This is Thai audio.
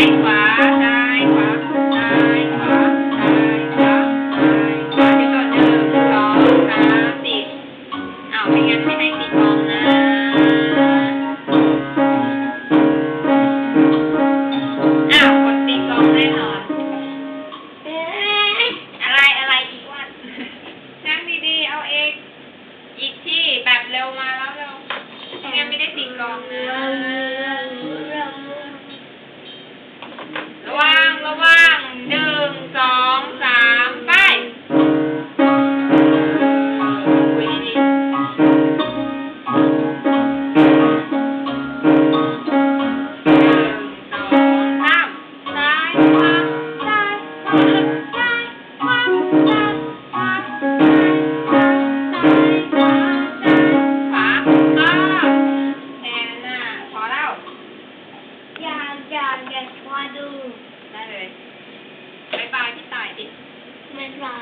ายขวาซ้ายขวาซ้ายขวาซ้ายขวาซ้ายขวาเดี๋ยวก่อนหนึ่งสองสามสี่อ้าวไม่งั้นไม่ให้ตีกลองนะอ้าวกดตีกลองแน่นอนเอ๊ะอะไรอะไรอีกวันนั่งดีๆเอาเองอีกที่แบบเร็วมาแล้วเร็วไม่งั้นไม่ได้ตีกลองนะ อยากอยากมาดูได้เลยบายบายพี่ตายดิ ไม่ลา